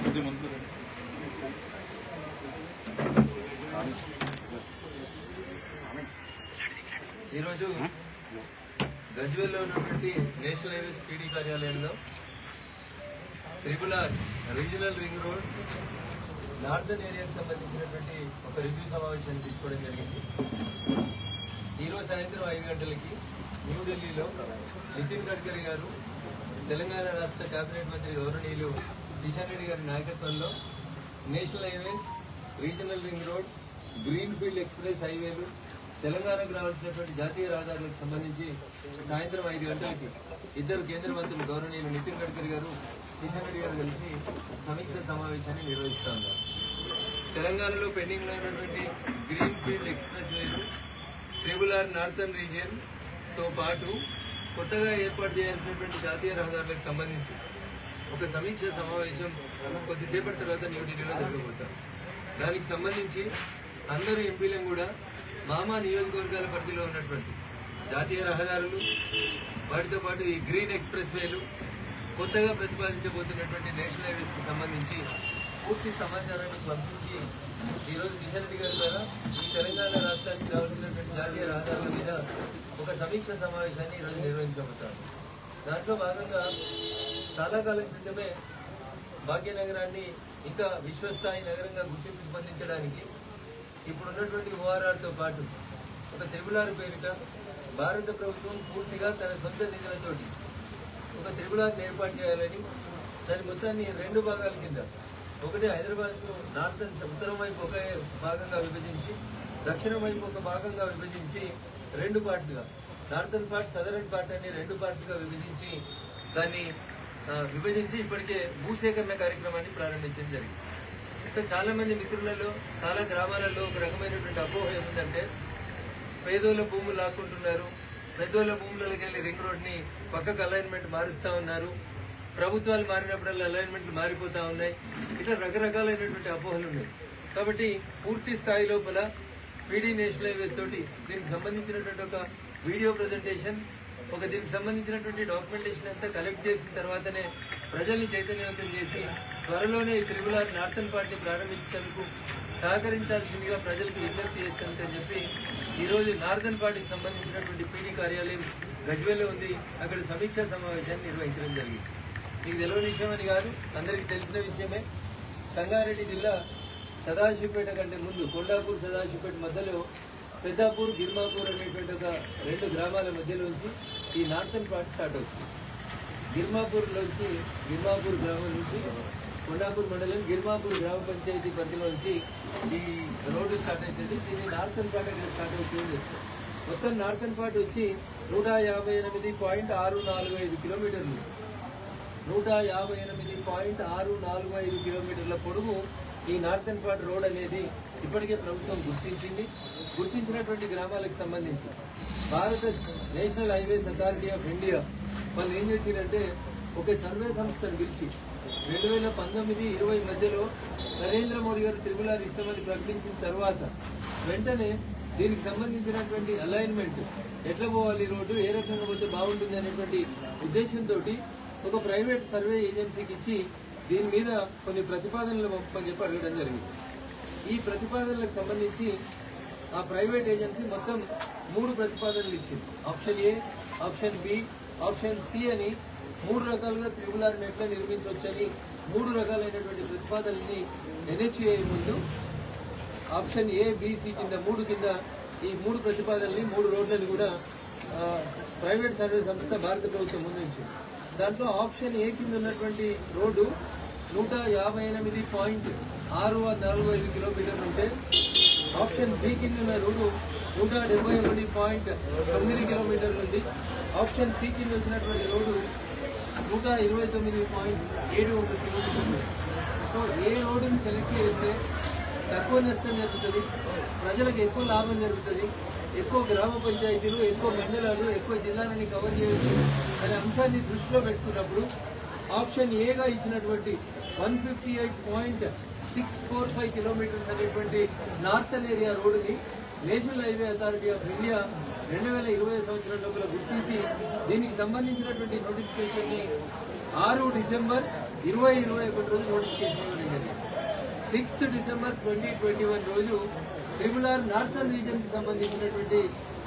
కొద్ది ముందు ఈరోజు గజ్వేల్లో ఉన్నటువంటి నేషనల్ హైవేస్ పీడీ కార్యాలయంలో triple regional ring road northern ఏరియాకి సంబంధించినటువంటి ఒక రివ్యూ సమావేశాన్ని తీసుకోవడం జరిగింది. ఈరోజు సాయంత్రం ఐదు గంటలకి న్యూఢిల్లీలో నితిన్ గడ్కరీ గారు తెలంగాణ రాష్ట్ర కేబినెట్ మంత్రి గౌరవనీయులు కిషన్ రెడ్డి గారి నాయకత్వంలో national highways regional ring road green field express హైవేలు తెలంగాణకు రావాల్సినటువంటి జాతీయ రహదారులకు సంబంధించి సాయంత్రం ఐదు గంటలకి ఇద్దరు కేంద్ర మంత్రులు గౌరవనీయులు నితిన్ గడ్కరీ గారు కిషన్ రెడ్డి గారు కలిసి సమీక్ష సమావేశాన్ని నిర్వహిస్తా ఉన్నారు. తెలంగాణలో పెండింగ్ ఉన్నటువంటి గ్రీన్ ఫీల్డ్ ఎక్స్ప్రెస్ వేలు ట్రిబుల్ ఆర్ నార్థన్ రీజియన్తో పాటు కొత్తగా ఏర్పాటు చేయాల్సినటువంటి జాతీయ రహదారులకు సంబంధించి ఒక సమీక్ష సమావేశం కొద్దిసేపటి తర్వాత న్యూఢిల్లీలో జరగబోతాం దానికి సంబంధించి అందరూ ఎంపీలను కూడా మామా నియోజకవర్గాల పరిధిలో ఉన్నటువంటి జాతీయ రహదారులు వాటితో పాటు ఈ గ్రీన్ ఎక్స్ప్రెస్ వేలు కొత్తగా ప్రతిపాదించబోతున్నటువంటి నేషనల్ హైవేస్కి సంబంధించి పూర్తి సమాచారాన్ని పంపించి ఈరోజు కిషన్ రెడ్డి గారి ద్వారా ఈ తెలంగాణ రాష్ట్రానికి రావాల్సినటువంటి జాతీయ రహదారుల మీద ఒక సమీక్ష సమావేశాన్ని ఈరోజు నిర్వహించబోతారు. దాంట్లో భాగంగా చాలా కాలం క్రితమే భాగ్యనగరాన్ని ఇంకా విశ్వస్థాయి నగరంగా గుర్తింపు పొందించడానికి ఇప్పుడున్నటువంటి ఓఆర్ఆర్తో పాటు ఒక త్రిపులార్ పేరిట భారత ప్రభుత్వం పూర్తిగా తన సొంత నిధులతోటి ఒక త్రిపులార్ని ఏర్పాటు చేయాలని దాని మొత్తాన్ని రెండు భాగాల కింద ఒకటి హైదరాబాద్ నార్థన్ ఉత్తరం వైపు ఒక భాగంగా విభజించి దక్షిణం వైపు ఒక భాగంగా విభజించి రెండు పార్ట్లుగా నార్థన్ పార్ట్ సదరన్ పార్ట్ అని రెండు పార్టీగా విభజించి దాన్ని విభజించి ఇప్పటికే భూసేకరణ కార్యక్రమాన్ని ప్రారంభించడం జరిగింది. సో చాలామంది మిత్రులలో చాలా గ్రామాలలో ఒక రకమైనటువంటి అపోహ ఏముందంటే పేదోళ్ళ భూములు లాక్కుంటున్నారు పెద్దోళ్ళ భూములకి వెళ్ళి రింగ్ రోడ్ని పక్కకు అలైన్మెంట్ మారుస్తూ ఉన్నారు ప్రభుత్వాలు మారినప్పుడల్లా అలైన్మెంట్లు మారిపోతూ ఉన్నాయి ఇట్లా రకరకాలైనటువంటి అపోహలు ఉన్నాయి. కాబట్టి పూర్తి స్థాయి లోపల పీడీ నేషనల్ హైవేస్ తోటి దీనికి సంబంధించినటువంటి ఒక వీడియో ప్రజెంటేషన్ ఒక దీనికి సంబంధించినటువంటి డాక్యుమెంటేషన్ అంతా కలెక్ట్ చేసిన తర్వాతనే ప్రజల్ని చైతన్యవంతం చేసి త్వరలోనే ఈ త్రిపులార్ నార్థన్ పార్టీ ప్రారంభించేందుకు సహకరించాల్సిందిగా ప్రజలకు విజ్ఞప్తి చేస్తానని చెప్పి ఈరోజు నార్థన్ పార్టీకి సంబంధించినటువంటి పీడీ కార్యాలయం గజ్వేల్లో ఉంది. అక్కడ సమీక్షా సమావేశాన్ని నిర్వహించడం జరిగింది. మీకు తెలియని విషయం అని కాదు అందరికీ తెలిసిన విషయమే. సంగారెడ్డి జిల్లా సదాశివపేట కంటే ముందు కొండాపూర్ సదాశివపేట మధ్యలో పెద్దాపూర్ గిర్మాపూర్ అనేటువంటి ఒక రెండు గ్రామాల మధ్యలోంచి ఈ నార్థన్ పార్ట్ స్టార్ట్ అవుతుంది. గిర్మాపూర్లోంచి గిర్మాపూర్ గ్రామం నుంచి కొండాపూర్ మండలం గిర్మాపూర్ గ్రామ పంచాయతీ పరిధిలోంచి ఈ రోడ్డు స్టార్ట్ అవుతుంది. దీన్ని నార్థన్ పార్ట్ ఇక్కడ స్టార్ట్ అవుతుంది. మొత్తం నార్థన్ పార్ట్ వచ్చి నూట యాభై ఎనిమిది పాయింట్ ఆరు నాలుగు ఐదు కిలోమీటర్లు. నూట యాభై ఎనిమిది పాయింట్ ఆరు నాలుగు ఐదు కిలోమీటర్ల పొడవు ఈ నార్థన్ పార్ట్ రోడ్ అనేది ఇప్పటికే ప్రభుత్వం గుర్తించింది. గుర్తించినటువంటి గ్రామాలకు సంబంధించి భారత national highways authority of India వాళ్ళు ఏం చేసిందంటే ఒక సర్వే సంస్థను పిలిచి రెండు వేల పంతొమ్మిది ఇరవై మధ్యలో నరేంద్ర మోడీ గారు త్రిపులార్ ఇస్తామని ప్రకటించిన తర్వాత వెంటనే దీనికి సంబంధించినటువంటి అలైన్మెంట్ ఎట్లా పోవాలి రోడ్డు ఏ రకంగా పోతే బాగుంటుంది అనేటువంటి ఉద్దేశంతో ఒక ప్రైవేట్ సర్వే ఏజెన్సీకి ఇచ్చి దీని మీద కొన్ని ప్రతిపాదనలు పంపని చెప్పి అడగడం జరిగింది. ఈ ప్రతిపాదనలకు సంబంధించి ఆ ప్రైవేట్ ఏజెన్సీ మొత్తం మూడు ప్రతిపాదనలు ఇచ్చింది. Option A option B option C అని మూడు రకాలుగా త్రిపుల్ ఆర్ నెట్ల నిర్మించవచ్చని మూడు రకాలైనటువంటి ప్రతిపాదనల్ని ఎన్హెచ్ఏ ముందు ఆప్షన్ ఏ బీసీ కింద మూడు కింద ఈ మూడు ప్రతిపాదనల్ని మూడు రోడ్లని కూడా ప్రైవేట్ సర్వే సంస్థ భారత ప్రభుత్వం ముందుంచింది దాంట్లో ఆప్షన్ ఏ కింద ఉన్నటువంటి రోడ్డు నూట యాభై ఎనిమిది పాయింట్ ఆరు నాలుగు ఐదు కిలోమీటర్లు ఉంటే ఆప్షన్ బి కింద ఉన్న రోడ్డు నూట డెబ్బై ఒకటి పాయింట్ తొమ్మిది కిలోమీటర్లు ఉంది. ఆప్షన్ సి కింద వచ్చినటువంటి రోడ్డు నూట ఇరవై తొమ్మిది పాయింట్ ఏడు ఒక కిలోమీటర్లు సో ఏ రోడ్డుని సెలెక్ట్ చేస్తే తక్కువ నష్టం జరుగుతుంది ప్రజలకు ఎక్కువ లాభం జరుగుతుంది ఎక్కువ గ్రామ పంచాయతీలు ఎక్కువ మండలాలు ఎక్కువ జిల్లాలని కవర్ చేయవచ్చు అనే అంశాన్ని దృష్టిలో పెట్టుకున్నప్పుడు ఆప్షన్ ఏగా ఇచ్చినటువంటి one fifty eight point six four five kilometres అనేటువంటి నార్థన్ ఏరియా రోడ్డుని national highway authority of India రెండు వేల ఇరవై సంవత్సరం లోపల గుర్తించి దీనికి సంబంధించినటువంటి నోటిఫికేషన్ని ఆరు డిసెంబర్ ఇరవై ఇరవై ఒకటి రోజు నోటిఫికేషన్ ఇవ్వడం జరిగింది. Sixth December twenty twenty one రోజు ట్రిపుల్ ఆర్ నార్థన్ రీజన్కి సంబంధించినటువంటి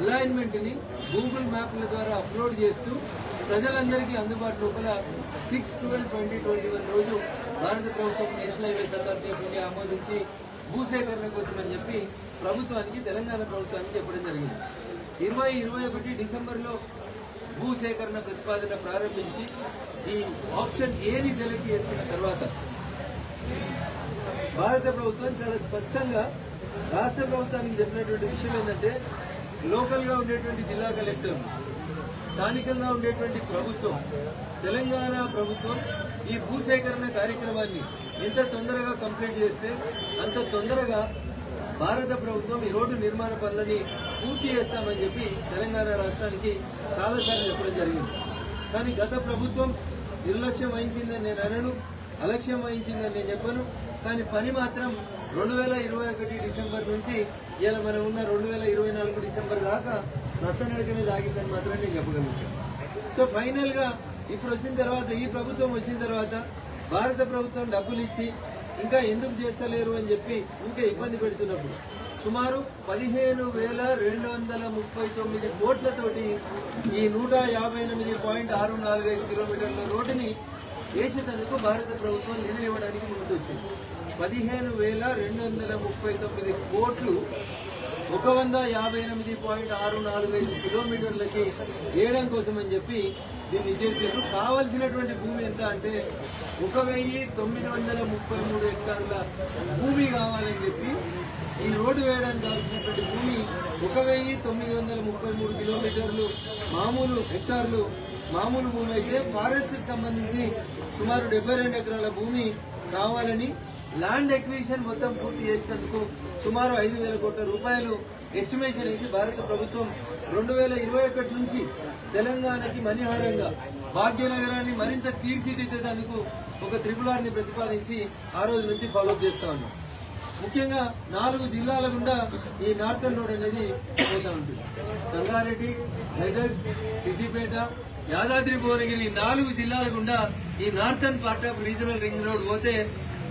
అలైన్మెంట్ని గూగుల్ మ్యాప్ల ద్వారా అప్లోడ్ చేస్తూ ప్రజలందరికీ అందుబాటు లోపల six twelve twenty twenty one రోజు భారత ప్రభుత్వం national highways authority of India ఆమోదించి భూసేకరణ కోసం అని చెప్పి ప్రభుత్వానికి తెలంగాణ ప్రభుత్వానికి చెప్పడం జరిగింది. ఇరవై ఇరవై ఒకటి డిసెంబర్లో భూసేకరణ ప్రతిపాదన ప్రారంభించి ఈ ఆప్షన్ ఏని సెలెక్ట్ చేసుకున్న తర్వాత భారత ప్రభుత్వం చాలా స్పష్టంగా రాష్ట్ర ప్రభుత్వానికి చెప్పినటువంటి విషయం ఏంటంటే లోకల్గా ఉండేటువంటి జిల్లా కలెక్టర్ స్థానికంగా ఉండేటువంటి ప్రభుత్వం తెలంగాణ ప్రభుత్వం ఈ భూసేకరణ కార్యక్రమాన్ని ఎంత తొందరగా కంప్లీట్ చేస్తే అంత తొందరగా భారత ప్రభుత్వం ఈ రోడ్డు నిర్మాణ పనులని పూర్తి చేస్తామని చెప్పి తెలంగాణ రాష్ట్రానికి చాలాసార్లు చెప్పడం జరిగింది. కానీ గత ప్రభుత్వం నిర్లక్ష్యం వహించిందని నేను అనను. అలక్ష్యం వహించిందని నేను చెప్పను. కానీ పని మాత్రం రెండు వేల ఇరవై ఒకటి డిసెంబర్ నుంచి ఇలా మనం ఉన్న రెండు వేల ఇరవై నాలుగు డిసెంబర్ దాకా నత్తనడకనే సాగిందని మాత్రం నేను చెప్పగలుగుతాను సో ఫైనల్గా ఇప్పుడు వచ్చిన తర్వాత ఈ ప్రభుత్వం వచ్చిన తర్వాత భారత ప్రభుత్వం డబ్బులు ఇచ్చి ఇంకా ఎందుకు చేస్తలేరు అని చెప్పి ఇంకా ఇబ్బంది పెడుతున్నప్పుడు సుమారు పదిహేను వేల రెండు వందల ముప్పై తొమ్మిది కోట్లతోటి ఈ నూట యాభై ఎనిమిది పాయింట్ ఆరు నాలుగు ఐదు కిలోమీటర్ల రోడ్డుని వేసేటందుకు భారత ప్రభుత్వం నిధులు ఇవ్వడానికి ముందుకు వచ్చింది పదిహేను వేల రెండు వందల ముప్పై తొమ్మిది కోట్లు ఒక వంద యాభై ఎనిమిది పాయింట్ ఆరు నాలుగు ఐదు కిలోమీటర్లకి వేయడం కోసం అని చెప్పి దీన్ని చేసారు కావలసినటువంటి భూమి ఎంత అంటే ఒక వెయ్యి తొమ్మిది వందల ముప్పై మూడు హెక్టార్ల భూమి కావాలని చెప్పి ఈ రోడ్డు వేయడానికి కావాల్సినటువంటి భూమి ఒక వెయ్యి తొమ్మిది వందల ముప్పై మూడు కిలోమీటర్లు మామూలు హెక్టార్లు మామూలు భూమి అయితే ఫారెస్ట్కి సంబంధించి సుమారు డెబ్బై రెండు ఎకరాల భూమి కావాలని ల్యాండ్ ఎక్విజిషన్ మొత్తం పూర్తి చేసినందుకు సుమారు ఐదు వేల కోట్ల రూపాయలు ఎస్టిమేషన్ వేసి భారత ప్రభుత్వం రెండు వేల ఇరవై ఒకటి నుంచి తెలంగాణకి మణిహారంగా భాగ్యనగరాన్ని మరింత తీర్చిదిద్దేందుకు ఒక త్రిపులార్ని ప్రతిపాదించి ఆ రోజు నుంచి ఫాలో చేస్తా ఉన్నాం. ముఖ్యంగా నాలుగు జిల్లాల గుండా ఈ నార్థన్ రోడ్ అనేది పోతూ ఉంటుంది. సంగారెడ్డి మెదక్ సిద్దిపేట యాదాద్రి భువనగిరి నాలుగు జిల్లాల గుండా ఈ northern part of regional ring road పోతే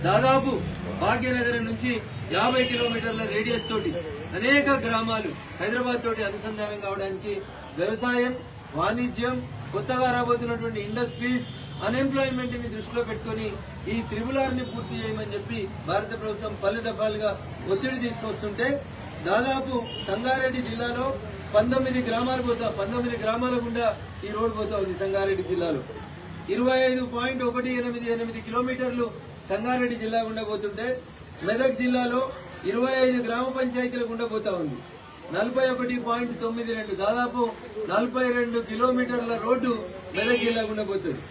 దాదాపు భాగ్యనగరం నుంచి యాభై కిలోమీటర్ల రేడియస్ తోటి అనేక గ్రామాలు హైదరాబాద్ తోటి అనుసంధానం కావడానికి వ్యవసాయం వాణిజ్యం కొత్తగా రాబోతున్నటువంటి ఇండస్ట్రీస్ అన్ఎంప్లాయ్మెంట్ని దృష్టిలో పెట్టుకుని ఈ త్రిబులార్ని పూర్తి చేయమని చెప్పి భారత ప్రభుత్వం పల్లె దఫాలుగా ఒత్తిడి తీసుకొస్తుంటే దాదాపు సంగారెడ్డి జిల్లాలో పంతొమ్మిది గ్రామాలు పోతా పంతొమ్మిది గ్రామాల గుండా ఈ రోడ్ పోతా ఉంది సంగారెడ్డి జిల్లాలో. ఇరవై ఐదు పాయింట్ ఒకటి ఎనిమిది ఎనిమిది కిలోమీటర్లు సంగారెడ్డి జిల్లా గుండా పోతుంటే మెదక్ జిల్లాలో ఇరవై ఐదు గ్రామ పంచాయతీల గుండా పోతా ఉంది. నలభై ఒకటి పాయింట్ తొమ్మిది రెండు దాదాపు నలభై రెండు కిలోమీటర్ల రోడ్డు మెదక్ జిల్లా గుండా పోతుంది.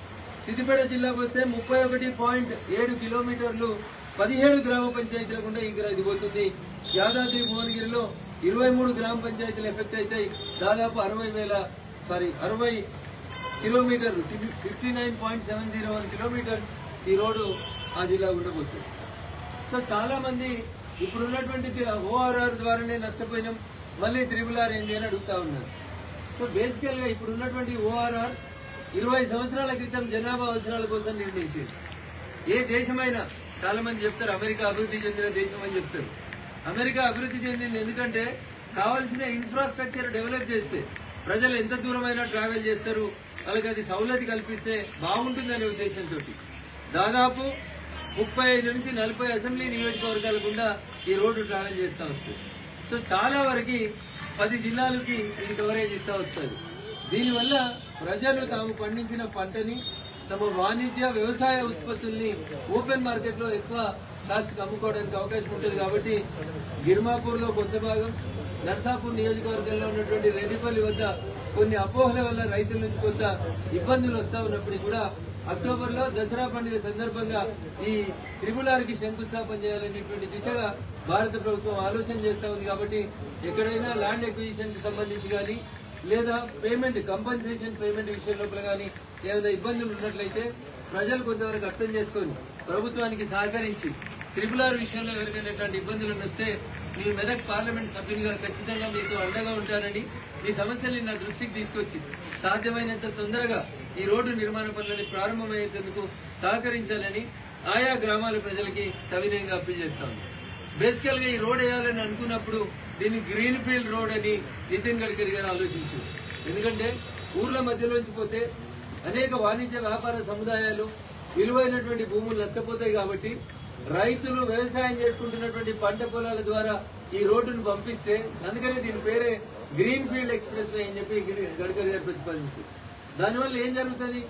సిద్దిపేట జిల్లాకు వస్తే ముప్పై ఒకటి పాయింట్ ఏడు కిలోమీటర్లు పదిహేడు గ్రామ పంచాయతీల గుండా ఈ ఇది పోతుంది. యాదాద్రి భువనగిరిలో ఇరవై మూడు గ్రామ పంచాయతీలు ఎఫెక్ట్ అవుతాయి దాదాపు అరవై వేల సారీ అరవై kilometre fifty nine point seven zero one kilometres ఈ రోడ్డు ఆ జిల్లా ఉండబోతుంది. సో చాలామంది ఇప్పుడు ఉన్నటువంటి ఓఆర్ఆర్ ద్వారానే నష్టపోయినాం మళ్ళీ త్రిబుల్ ఆర్ ఏంది అని అడుగుతా ఉన్నారు. సో బేసికల్గా ఇప్పుడు ఉన్నటువంటి ఓఆర్ఆర్ ఇరవై సంవత్సరాల క్రితం జనాభా అవసరాల కోసం నిర్మించింది. ఏ దేశమైనా చాలామంది చెప్తారు అమెరికా అభివృద్ధి చెందిన దేశం అని చెప్తారు. అమెరికా అభివృద్ధి చెందింది ఎందుకంటే కావాల్సిన ఇన్ఫ్రాస్ట్రక్చర్ డెవలప్ చేస్తే ప్రజలు ఎంత దూరమైనా ట్రావెల్ చేస్తారు వాళ్ళకి అది సౌలతి కల్పిస్తే బాగుంటుందనే ఉద్దేశంతో దాదాపు ముప్పై ఐదు నుంచి నలభై అసెంబ్లీ నియోజకవర్గాల గుండా ఈ రోడ్డు ట్రావెల్ చేస్తూ వస్తుంది. సో చాలా వరకు పది జిల్లాలకి ఇది కవరేజ్ ఇస్తూ వస్తుంది. దీనివల్ల ప్రజలు తాము పండించిన పంటని తమ వాణిజ్య వ్యవసాయ ఉత్పత్తుల్ని ఓపెన్ మార్కెట్లో ఎక్కువ కాస్ట్ అమ్ముకోవడానికి అవకాశం ఉంటుంది కాబట్టి గిర్మాపూర్లో కొంత భాగం నర్సాపూర్ నియోజకవర్గంలో ఉన్నటువంటి రెడ్డిపల్లి వద్ద కొన్ని అపోహల వల్ల రైతుల నుంచి కొంత ఇబ్బందులు వస్తా ఉన్నప్పటికీ కూడా అక్టోబర్లో దసరా పండుగ సందర్భంగా ఈ త్రిపులారికి శంకుస్థాపన చేయాలనేటువంటి దిశగా భారత ప్రభుత్వం ఆలోచన చేస్తా ఉంది కాబట్టి ఎక్కడైనా ల్యాండ్ ఎక్విజిషన్కి సంబంధించి కానీ లేదా పేమెంట్ కంపెన్సేషన్ పేమెంట్ విషయం లోపల కానీ ఏమైనా ఇబ్బందులు ఉన్నట్లయితే ప్రజలు కొంతవరకు అర్థం చేసుకొని ప్రభుత్వానికి సహకరించి త్రిపుల్ ఆర్ విషయంలో ఎవరికైనా ఇబ్బందులు వస్తే మీ మెదక్ పార్లమెంట్ సభ్యునిగా ఖచ్చితంగా మీతో అండగా ఉంటానని మీ సమస్యల్ని నా దృష్టికి తీసుకొచ్చి సాధ్యమైనంత తొందరగా ఈ రోడ్డు నిర్మాణ పనులని ప్రారంభమయ్యేందుకు సహకరించాలని ఆయా గ్రామాల ప్రజలకి సవినయంగా అప్పీల్ చేస్తాను. బేసికల్గా ఈ రోడ్ వేయాలని అనుకున్నప్పుడు దీన్ని గ్రీన్ ఫీల్డ్ రోడ్ అని నితిన్ గడ్కరీ గారు ఆలోచించారు. ఎందుకంటే ఊర్ల మధ్యలోంచి పోతే అనేక వాణిజ్య వ్యాపార సముదాయాలు విలువైనటువంటి భూములు నష్టపోతాయి కాబట్టి రైతులు వ్యవసాయం చేసుకుంటున్నటువంటి పంట పొలాల ద్వారా ఈ రోడ్డును పంపిస్తే అందుకనే దీని పేరే గ్రీన్ ఫీల్డ్ ఎక్స్ప్రెస్ వే అని చెప్పి గడ్కరీ గారు ప్రతిపాదించారు. దానివల్ల ఏం జరుగుతుంది?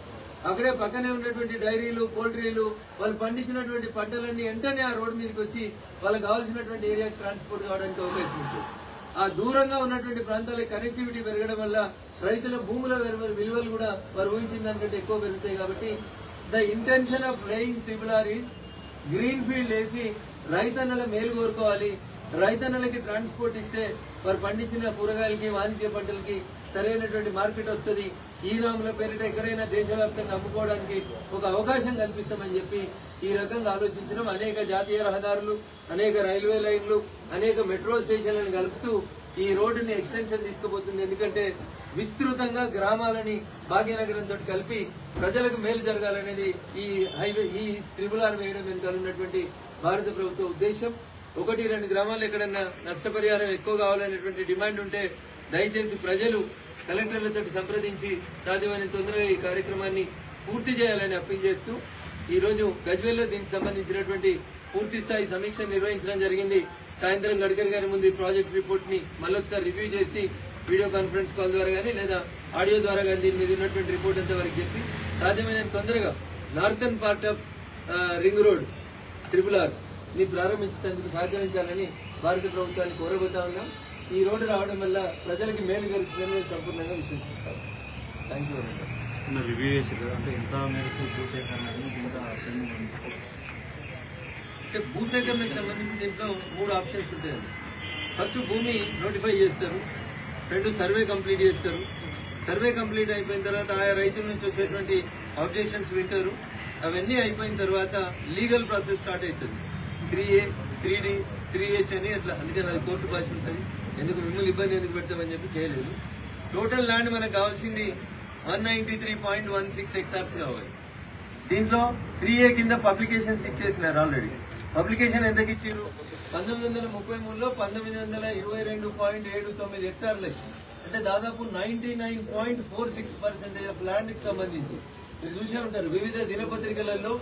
అక్కడే పక్కనే ఉన్నటువంటి డైరీలు పోల్ట్రీలు వాళ్ళు పండించినటువంటి పంటలన్నీ వెంటనే ఆ రోడ్డు మీదకి వచ్చి వాళ్ళకి కావాల్సినటువంటి ఏరియాకి ట్రాన్స్పోర్ట్ కావడానికి అవకాశం ఉంటుంది ఆ దూరంగా ఉన్నటువంటి ప్రాంతాలకు కనెక్టివిటీ పెరగడం వల్ల రైతుల భూముల విలువ- విలువలు కూడా వారు ఊహించిన దానికంటే ఎక్కువ పెరుగుతాయి కాబట్టి the intention of laying triple R is green field వేసి రైతన్నల మేలు కోరుకోవాలి. రైతన్నలకి ట్రాన్స్పోర్ట్ ఇస్తే వారు పండించిన కూరగాయలకి వాణిజ్య పంటలకి సరైనటువంటి మార్కెట్ వస్తుంది. ఈ నాముల పేరిట ఎక్కడైనా దేశవ్యాప్తంగా అమ్ముకోవడానికి ఒక అవకాశం కల్పిస్తామని చెప్పి ఈ రకంగా ఆలోచించడం అనేక జాతీయ రహదారులు అనేక రైల్వే లైన్లు అనేక మెట్రో స్టేషన్లను కలుపుతూ ఈ రోడ్డుని ఎక్స్టెన్షన్ తీసుకుపోతుంది. ఎందుకంటే విస్తృతంగా గ్రామాలని భాగ్యనగరంతో కలిపి ప్రజలకు మేలు జరగాలనేది ఈ హైవే ఈ త్రిపుల్ ఆర్ వేయడం వెనుక ఉన్నటువంటి భారత ప్రభుత్వ ఉద్దేశం. ఒకటి రెండు గ్రామాలు ఎక్కడన్నా నష్టపరిహారం ఎక్కువ కావాలనేటువంటి డిమాండ్ ఉంటే దయచేసి ప్రజలు కలెక్టర్లతో సంప్రదించి సాధ్యమైన తొందరగా ఈ కార్యక్రమాన్ని పూర్తి చేయాలని అప్పీల్ చేస్తూ ఈరోజు గజ్వేల్లో దీనికి సంబంధించినటువంటి పూర్తి స్థాయి సమీక్ష నిర్వహించడం జరిగింది. సాయంత్రం గడ్కరీ గారి ముందు ఈ ప్రాజెక్ట్ రిపోర్ట్ని మళ్ళొకసారి రివ్యూ చేసి వీడియో కాన్ఫరెన్స్ కాల్ ద్వారా కానీ లేదా ఆడియో ద్వారా కానీ దీని మీద ఉన్నటువంటి రిపోర్ట్ అంతా వరకు చెప్పి సాధ్యమైన తొందరగా northern part of ring road triple ఆర్ని ప్రారంభించేందుకు సహకరించాలని భారత ప్రభుత్వాన్ని కోరబోతా ఉన్నాం. ఈ రోడ్డు రావడం వల్ల ప్రజలకి మేలు కలుగుతుందని నేను సంపూర్ణంగా విశ్వసిస్తాను థ్యాంక్ యూ వెరీ మచ్ చిన్న రివ్యూ చేసారు కదా అంటే ఎంత మేరకు అంటే భూసేకరణకు సంబంధించి దీంట్లో మూడు ఆప్షన్స్ ఉంటాయండి. ఫస్ట్ భూమి నోటిఫై చేస్తారు. రెండు సర్వే కంప్లీట్ చేస్తారు. సర్వే కంప్లీట్ అయిపోయిన తర్వాత ఆయా రైతుల నుంచి వచ్చేటువంటి అబ్జెక్షన్స్ వింటారు. అవన్నీ అయిపోయిన తర్వాత లీగల్ ప్రాసెస్ స్టార్ట్ అవుతుంది. Three A three D three H అని అట్లా అందుకని అది కోర్టు భాష ఉంటుంది. ఎందుకు మిమ్మల్ని ఇబ్బంది ఎందుకు పెడతామని చెప్పి చేయలేదు. టోటల్ ల్యాండ్ మనకు కావాల్సింది one ninety three point one six hectares కావాలి. దీంట్లో త్రీ ఏ కింద పబ్లికేషన్స్ ఇచ్చేసినారు ఆల్రెడీ పబ్లికేషన్ ఎంతకి ఇచ్చారు పంతొమ్మిది వందల ముప్పై మూడులో పంతొమ్మిది వందల ఇరవై రెండు పాయింట్ ఏడు తొమ్మిది హెక్టార్లకి అంటే దాదాపు ninety nine point four six percentage of ల్యాండ్కి సంబంధించి. మీరు చూసే ఉంటారు వివిధ దినపత్రికలలో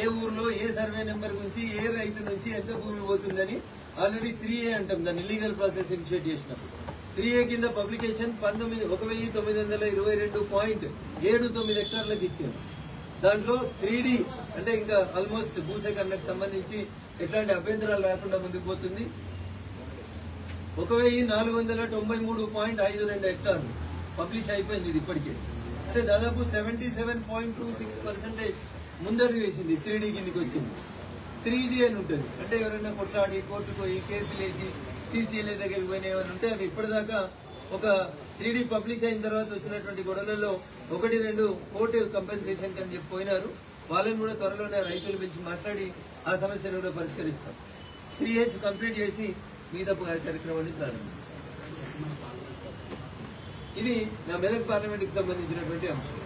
ఏ ఊర్లో ఏ సర్వే నెంబర్ గురించి ఏ రైతు నుంచి ఎంత భూమి పోతుందని ఆల్రెడీ త్రీ ఏ అంటాం దాన్ని లీగల్ ప్రాసెస్ ఇనిషియేట్ చేసినప్పుడు త్రీ ఏ కింద పబ్లికేషన్ పంతొమ్మిది ఒక వెయ్యి తొమ్మిది వందల ఇరవై రెండు పాయింట్ ఏడు తొమ్మిది హెక్టార్లకు ఇచ్చారు. దాంట్లో త్రీ అంటే ఇంకా ఆల్మోస్ట్ భూసేకరణకు సంబంధించి ఎట్లాంటి అభ్యంతరాలు లేకుండా ముందుకు పోతుంది. ఒక వెయ్యి నాలుగు వందల తొంభై మూడు పాయింట్ ఐదు రెండు హెక్టార్లు పబ్లిష్ అయిపోయింది ఇది ఇప్పటికే. అంటే దాదాపు seventy seven point two six percentage ముందడు వేసింది త్రీ డీ కిందకి వచ్చింది. త్రీ జీ అని ఉంటుంది. అంటే ఎవరైనా కొట్లాడి కోర్టుకు పోయి కేసులు వేసి సీసీఎల్ఏ దగ్గరికి పోయిన ఏమైనా ఉంటే అవి ఇప్పటిదాకా ఒక త్రీడీ పబ్లిష్ అయిన తర్వాత వచ్చినటువంటి గొడవలలో ఒకటి రెండు కోర్టు కంపెన్సేషన్ అని చెప్పి పోయినారు. వాళ్ళని కూడా త్వరలోనే రైతులు పిలిచి మాట్లాడి ఆ సమస్యను కూడా పరిష్కరిస్తాం. త్రీ హెచ్ కంప్లీట్ చేసి మిగతా కార్యక్రమాన్ని ప్రారంభిస్తాం. ఇది నా మెదక్ పార్లమెంట్కి సంబంధించినటువంటి అంశం.